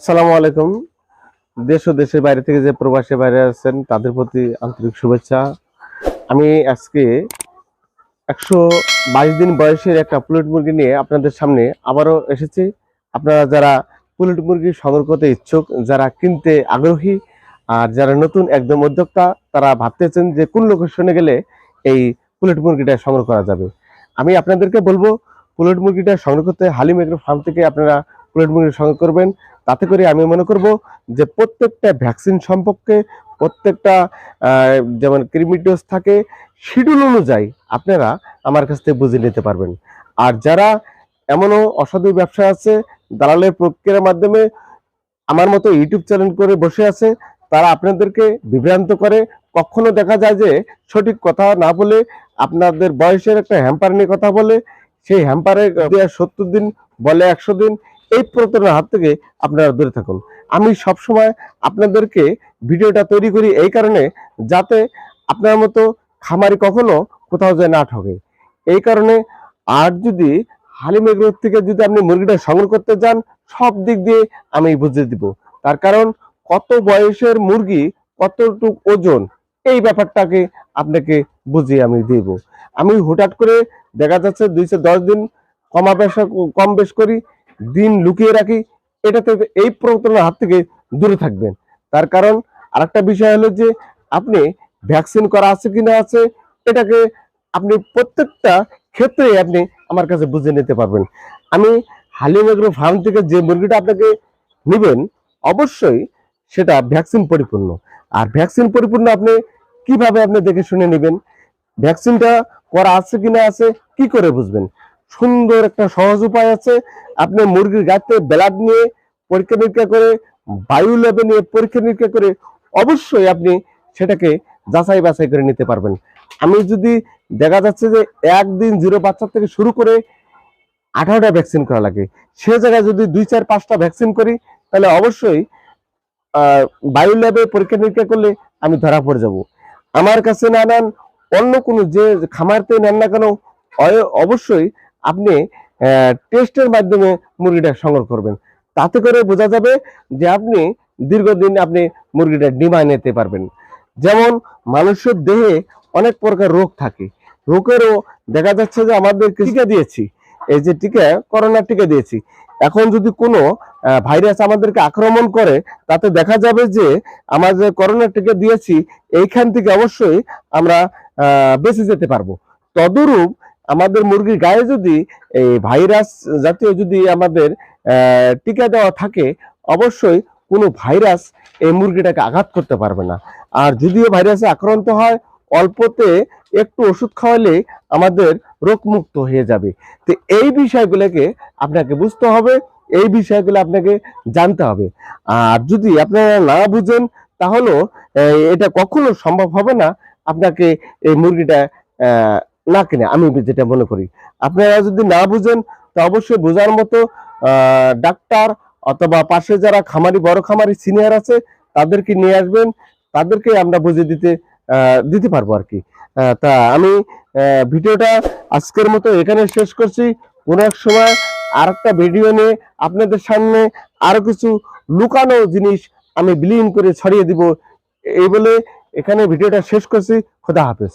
আসসালামু আলাইকুম। দেশ ও দেশের বাইরে থেকে যে প্রবাসী বাইরে আছেন, তাদের প্রতি আন্তরিক শুভেচ্ছা। আমি আজকে একশো বাইশ দিন বয়সের একটা পুলেট মুরগি নিয়ে আপনাদের সামনে আবারও এসেছি। আপনারা যারা পুলেট মুরগি সংগ্রহ করতে ইচ্ছুক, যারা কিনতে আগ্রহী, আর যারা নতুন একদম উদ্যোক্তা, তারা ভাবতেছেন যে কোন লোকেশনে গেলে এই পুলেট মুরগিটা সংগ্রহ করা যাবে। আমি আপনাদেরকে বলব, পুলেট মুরগিটা সংগ্রহ করতে হালিম এগ্রো ফার্ম থেকে আপনারা পুলেট মুরগি সংগ্রহ করবেন। তাতে করে আমি মনে করব যে প্রত্যেকটা ভ্যাকসিন সম্পর্কে প্রত্যেকটা যেমন ক্রিমিটোস থাকে, শিডিউল অনুযায়ী আপনারা আমার কাছ থেকে বুঝে নিতে পারবেন। আর যারা এমনও অসাধু ব্যবসা আছে, দালালের প্রক্রিয়ার মাধ্যমে আমার মতো ইউটিউব চ্যানেল করে বসে আছে, তারা আপনাদেরকে বিভ্রান্ত করে। কখনো দেখা যায় যে সঠিক কথা না বলে আপনাদের বয়সের একটা হ্যাম্পার নিয়ে কথা বলে, সেই হ্যাম্পারে সত্তর দিন বলে একশো দিন এই প্রতারণার হাত থেকে আপনারা দূরে থাকুন। আমি সবসময় আপনাদেরকে ভিডিওটা তৈরি করি এই কারণে যাতে আপনার মতো খামারি কখনো কোথাও যায় না ঠকে এই কারণে আর যদি হালিম এগুলোর থেকে যদি আপনি মুরগিটা সংগ্রহ করতে যান, সব দিক দিয়ে আমি বুঝিয়ে দিব। তার কারণ কত বয়সের মুরগি, কতটুক ওজন, এই ব্যাপারটাকে আপনাকে বুঝিয়ে আমি দিব। আমি হঠাৎ করে দেখা যাচ্ছে দুইশো দশ দিন কমা বেশা কম বেশ করি। দিন লুকিয়ে রাখি, এটাতে এই প্রতারণার হাত থেকে দূরে থাকবেন। তার কারণ আরেকটা বিষয় হলো যে, আপনি ভ্যাকসিন করা আছে কি না আছে, এটাকে আপনি প্রত্যেকটা ক্ষেত্রে আপনি আমার কাছে বুঝে নিতে পারবেন। আমি হালিম এগ্রো ফার্ম থেকে যে মুরগিটা আপনাকে নেবেন, অবশ্যই সেটা ভ্যাকসিন পরিপূর্ণ। আর ভ্যাকসিন পরিপূর্ণ আপনি কীভাবে আপনি দেখে শুনে নেবেন? ভ্যাকসিনটা করা আছে কি না আছে, কি করে বুঝবেন? সুন্দর একটা সহজ উপায় আছে। আপনি মুরগির গাতে ব্লাড নিয়ে পরীক্ষা নিরীক্ষা করে, বায়ু লেভেল নিয়ে পরীক্ষা নিরীক্ষা করে অবশ্যই আপনি সেটাকে যাচাই বাছাই করে নিতে পারবেন। আমি যদি দেখা যাচ্ছে যে একদিন জিরো বাচ্চা থেকে শুরু করে আঠারোটা ভ্যাকসিন করা লাগে, সে জায়গায় যদি দুই চার পাঁচটা ভ্যাকসিন করি, তাহলে অবশ্যই বায়ু ল্যাবে পরীক্ষা নিরীক্ষা করলে আমি ধরা পড়ে যাব। আমার কাছে না নেন, অন্য কোনো যে খামারতে নেন না কেন অবশ্যই আপনি টেস্টের মাধ্যমে মুরগিটা সংগ্রহ করবেন। তাতে করে বোঝা যাবে যে আপনি দীর্ঘদিন আপনি মুরগিটা ডিমায় নিতে পারবেন। যেমন মানুষের দেহে অনেক প্রকার রোগ থাকে। রোগেরও দেখা যাচ্ছে যে আমাদের টিকা দিয়েছি। এই যে টিকা, করোনার টিকা দিয়েছি। এখন যদি কোনো ভাইরাস আমাদেরকে আক্রমণ করে, তাতে দেখা যাবে যে আমরা যে করোনার টিকা দিয়েছি, এইখান থেকে অবশ্যই আমরা বেঁচে যেতে পারব। তদরূপ আমাদের মুরগির গায়ে যদি এই ভাইরাস জাতীয় যদি আমাদের টিকা দেওয়া থাকে, অবশ্যই কোনো ভাইরাস এই মুরগিটাকে আঘাত করতে পারবে না। আর যদিও ভাইরাসে আক্রান্ত হয়, অল্পতে একটু ওষুধ খাওয়ালে আমাদের রোগমুক্ত হয়ে যাবে। তো এই বিষয়গুলোকে আপনাকে বুঝতে হবে, এই বিষয়গুলো আপনাকে জানতে হবে। আর যদি আপনারা না বুঝেন তাহলে এটা কখনো সম্ভব হবে না আপনাকে এই মুরগিটা না কিনে, আমি যেটা মনে করি। আপনারা যদি না বুঝেন, তো অবশ্যই বোঝার মতো ডাক্তার অথবা পাশে যারা খামারি, বড় খামারি, সিনিয়র আছে, তাদেরকে নিয়ে আসবেন। তাদেরকে আমরা বুঝিয়ে দিতে দিতে পারব আর কি। তা আমি ভিডিওটা আজকের মতো এখানে শেষ করছি। কোনো এক সময় আর একটা ভিডিও নিয়ে আপনাদের সামনে আরও কিছু লুকানো জিনিস আমি বিলীন করে ছড়িয়ে দিব। এই বলে এখানে ভিডিওটা শেষ করছি। খোদা হাফেজ।